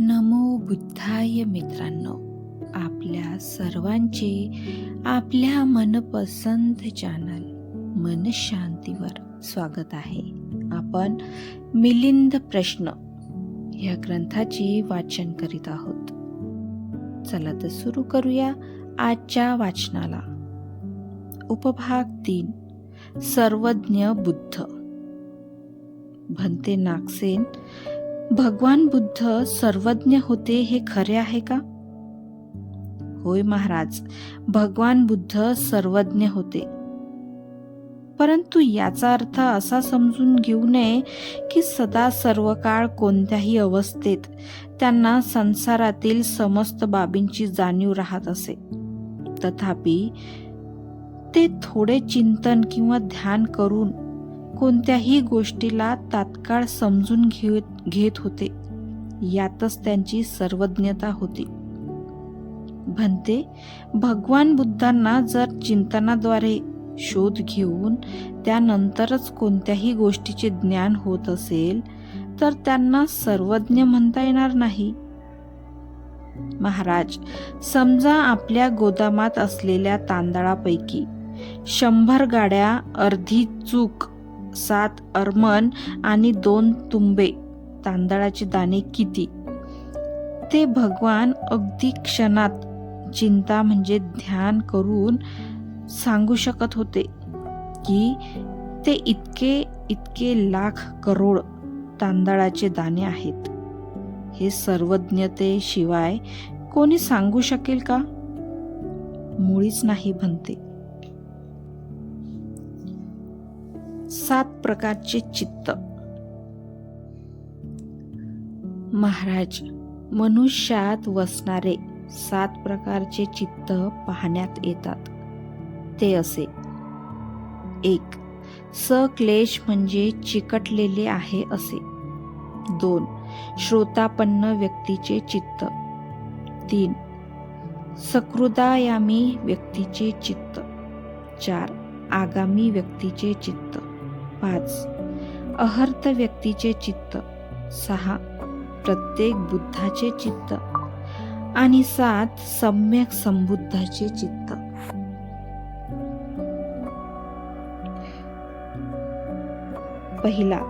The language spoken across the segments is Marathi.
नमो बुद्धाय मित्रांनो. आपल्या सर्वांचे आपल्या मनपसंत चॅनल मन शांतीवर स्वागत आहे. आपण मिलिंद प्रश्न या ग्रंथाचे वाचन करीत आहोत. चला तर सुरू करूया आजच्या वाचनाला. उपभाग तीन सर्वज्ञ बुद्ध. भंते नागसेन भगवान बुद्ध सर्वज्ञ होते हे खरे आहे का? होय महाराज भगवान बुद्ध सर्वज्ञ होते. परंतु याचा अर्थ असा समजून घेऊ नये की सदा सर्व काळ कोणत्याही अवस्थेत त्यांना संसारातील समस्त बाबींची जाणीव राहत असे. तथापि ते थोडे चिंतन किंवा ध्यान करून कोणत्याही गोष्टीला तात्काळ समजून घेत घेत होते. यातच त्यांची सर्वज्ञता होती. भंते भगवान बुद्धांना जर चिंतनाद्वारे शोध घेऊन त्यानंतरच कोणत्याही गोष्टीचे ज्ञान होत असेल तर त्यांना सर्वज्ञ म्हणता येणार नाही. महाराज समजा आपल्या गोदामात असलेल्या तांदळापैकी शंभर गाड्या अर्धी चूक सात अर्मन आणि दोन तुंबे. तांदळाचे दाणे किती? ते भगवान अगदी क्षणात चिंता म्हणजे ध्यान करून सांगू शकत होते की ते इतके इतके लाख करोड तांदळाचे दाणे आहेत. हे सर्वज्ञतेशिवाय कोणी सांगू शकेल का? मुळीच नाही म्हणते. सात प्रकारचे चित्त. महाराज मनुष्यात वसणारे सात प्रकारचे चित्त पाहण्यात येतात. ते असे. एक सक्लेश म्हणजे चिकटलेले आहे असे. दोन श्रोतापन्न व्यक्तीचे चित्त. तीन सकृदायामी व्यक्तीचे चित्त. चार आगामी व्यक्तीचे चित्त. पाच. अहर्त व्यक्तीचे चित्त. सहा. प्रत्येक बुद्धाचे चित्त. आणि सात सम्यक संबुद्धाचे चित्त. पहिला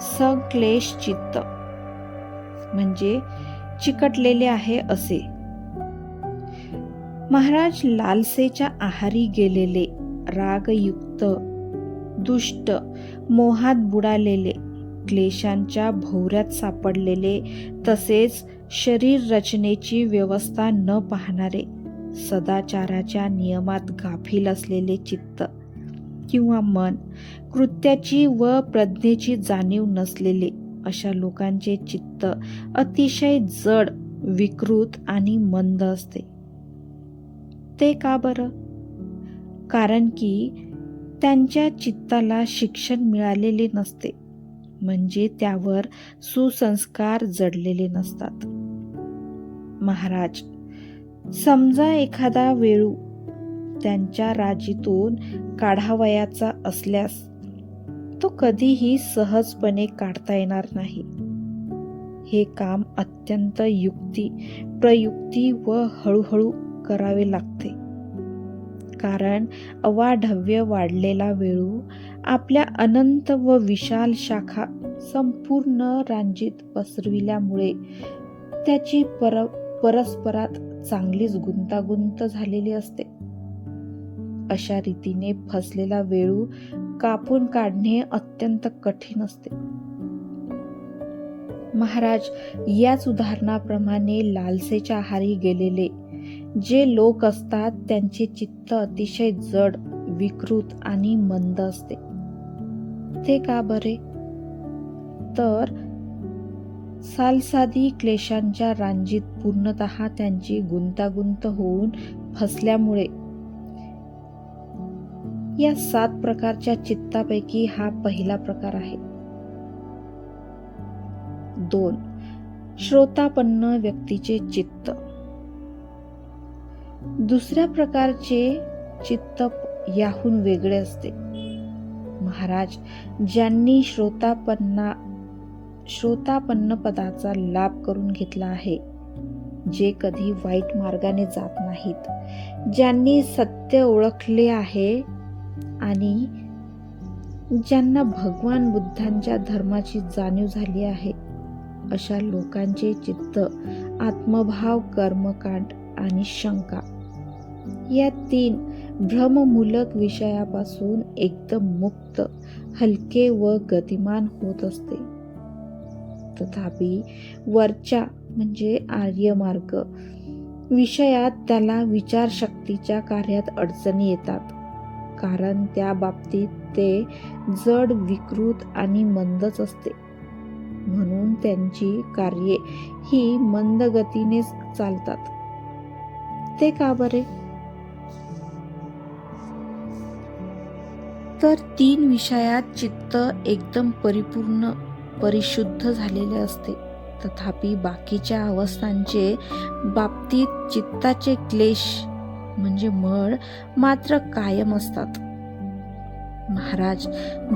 सक्लेश चित्त. म्हणजे चिकटलेले आहे असे. महाराज लालसेच्या आहारी गेलेले रागयुक्त दुष्ट मोहात बुडालेले क्लेशांच्या भोवऱ्यात सापडलेले तसेच शरीर रचनेची व्यवस्था न पाहणारे सदाचाराच्या नियमात गाफील असलेले चित्त किंवा मन कृत्याची व प्रज्ञेची जाणीव नसलेले अशा लोकांचे चित्त अतिशय जड विकृत आणि मंद असते. ते का बरं? कारण की त्यांच्या चित्ताला शिक्षण मिळालेले नसते. म्हणजे त्यावर सुसंस्कार जडलेले नसतात. महाराज समजा एखादा वेळू त्यांच्या राजीतून काढावयाचा असल्यास तो कधीही सहजपणे काढता येणार नाही. हे काम अत्यंत युक्ती प्रयुक्ती व हळूहळू करावे लागते. कारण अवाढव्य वाढलेला वेळू आपल्या अनंत व विशाल शाखा संपूर्ण रांजीत पसरविल्यामुळे त्याची पर परस्परात चांगलीच गुंतागुंत झालेली असते. अशा रीतीने फसलेला वेळू कापून काढणे अत्यंत कठीण असते. महाराज याच उदाहरणाप्रमाणे लालसेच्या आहारी गेलेले जे लोक असतात त्यांचे चित्त अतिशय जड विकृत आणि मंद असते. ते का बरे? तर सालसादी क्लेशांच्या रांजीत पूर्णत त्यांची गुंतागुंत होऊन फसल्यामुळे या सात प्रकारच्या चित्तापैकी हा पहिला प्रकार आहे. दोन श्रोतापन्न व्यक्तीचे चित्त. दुसऱ्या प्रकारचे चित्त याहून वेगळे असते. महाराज ज्यांनी श्रोतापन्ना श्रोतापन्न पदाचा लाभ करून घेतला आहे जे कधी वाईट मार्गाने जात नाहीत ज्यांनी सत्य ओळखले आहे आणि ज्यांना भगवान बुद्धांच्या धर्माची जाणीव झाली आहे अशा लोकांचे चित्त आत्मभाव कर्मकांड आणि शंका. या तीन भ्रममूलक विषयापासून एकदम मुक्त हलके व गतिमान होत असते. तथापि वरच्या म्हणजे आर्यमार्ग विषयात त्याला विचारशक्तीच्या कार्यात अडचणी येतात. कारण त्या बाबतीत ते जड विकृत आणि मंदच असते. म्हणून त्यांची कार्ये ही मंद गतीनेच चालतात. ते का बरे? तर तीन विषयात चित्त एकदम परिपूर्ण परिशुद्ध झालेले असते. तथापि बाकीच्या अवस्थांचे बाबतीत चित्ताचे क्लेश म्हणजे मळ मात्र कायम असतात. महाराज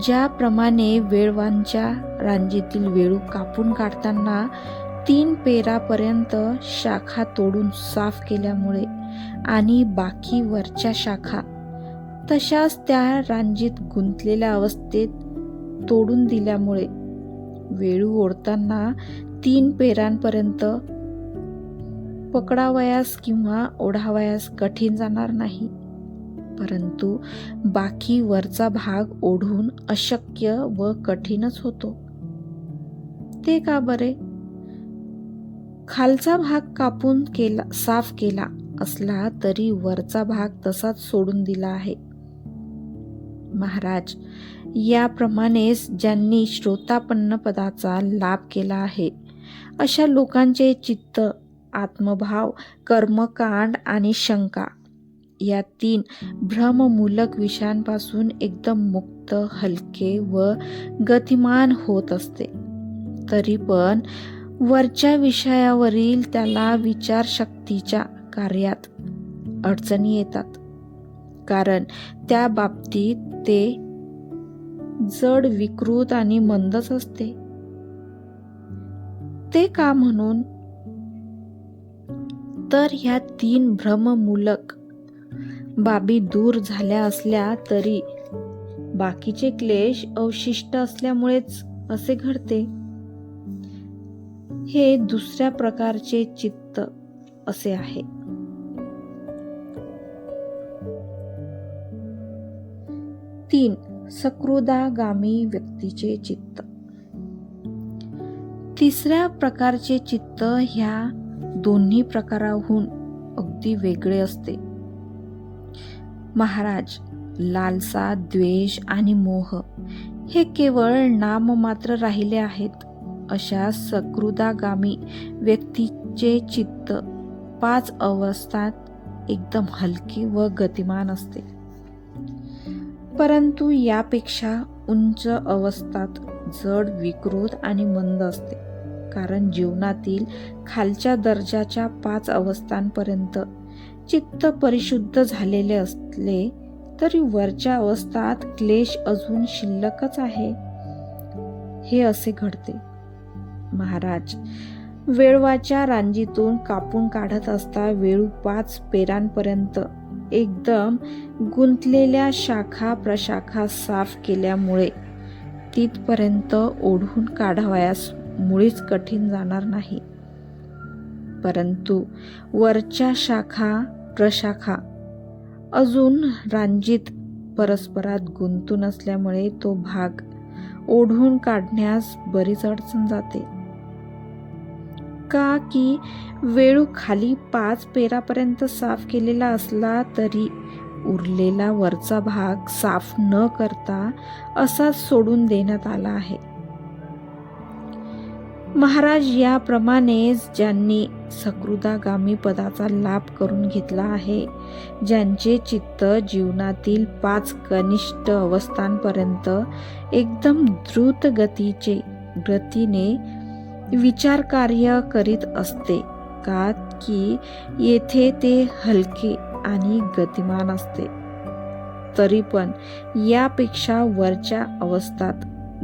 ज्याप्रमाणे वेळवांच्या रांजेतील वेळू कापून काढताना तीन पेरापर्यंत शाखा तोडून साफ केल्यामुळे आणि बाकी वरच्या शाखा तशाच त्या रांजीत गुंतलेल्या अवस्थेत तोडून दिल्यामुळे वेळू ओढताना तीन पेरांपर्यंत पकडावयास किंवा ओढावयास कठीण जाणार नाही. परंतु बाकी वरचा भाग ओढून अशक्य व कठीणच होतो. ते का बरे? खालचा भाग कापून केला साफ केला असला तरी वरचा भाग तसाच सोडून दिला आहे. महाराज याप्रमाणेच ज्यांनी श्रोतापन्न पदाचा लाभ केला आहे अशा लोकांचे चित्त आत्मभाव कर्मकांड आणि शंका या तीन भ्रममूलक विषयांपासून एकदम मुक्त हलके व गतिमान होत असते. तरी पण वरच्या विषयावरील त्याला विचारशक्तीच्या कार्यात अडचणी येतात. कारण त्या बाबतीत ते जड विकृत आणि मंदच असते. ते का म्हणून? तर ह्या तीन भ्रममूलक बाबी दूर झाल्या असल्या तरी बाकीचे क्लेश अवशिष्ट असल्यामुळेच असे घडते. हे दुसऱ्या प्रकारचे चित्त असे आहे. तीन सकृदागामी व्यक्तीचे चित्त. तिसऱ्या प्रकारचे चित्त ह्या दोन्ही प्रकाराहून अगदी वेगळे असते. महाराज लालसा द्वेष आणि मोह हे केवळ नाममात्र राहिले आहेत. अशा सकृदागामी व्यक्तीचे चित्त पाच अवस्थात एकदम हलके व गतिमान असते. परंतु यापेक्षा उंच अवस्थात जड विकृत आणि मंद असते. कारण जीवनातील खालच्या दर्जाच्या पाच अवस्थांपर्यंत चित्त परिशुद्ध झालेले असले तरी वरच्या अवस्थात क्लेश अजून शिल्लकच आहे. हे असे घडते. महाराज. वेळवाच्या रांजीतून कापून काढत असता वेळू पाच पेरांपर्यंत. एकदम गुंतलेल्या शाखा प्रशाखा साफ केल्यामुळे तिथपर्यंत ओढून काढावयास मुळीच कठीण जाणार नाही. परंतु वरच्या शाखा प्रशाखा अजून रांजीत परस्परात गुंतून असल्यामुळे तो भाग ओढून काढण्यास बरीच अडचण जाते. का की वेळू खाली पाच पेरापर्यंत साफ केलेला असला तरी उरलेला वरचा भाग साफ न करता असाच सोडून देण्यात आला आहे. महाराज याप्रमाणेच ज्यांनी सकृदागामी पदाचा लाभ करून घेतला आहे ज्यांचे चित्त जीवनातील पाच कनिष्ठ अवस्थांपर्यंत एकदम द्रुत गतीचे गतीने विचार कार्य करीत असते. का की येथे ते हलके आणि गतिमान असते. तरी पण यापेक्षा वरच्या अवस्थात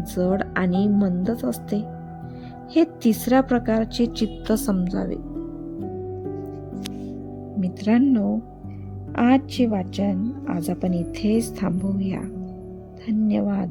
जड आणि मंदच असते. हे तिसऱ्या प्रकारचे चित्त समजावे. मित्रांनो आजचे वाचन आज आपण इथेच थांबवूया. धन्यवाद.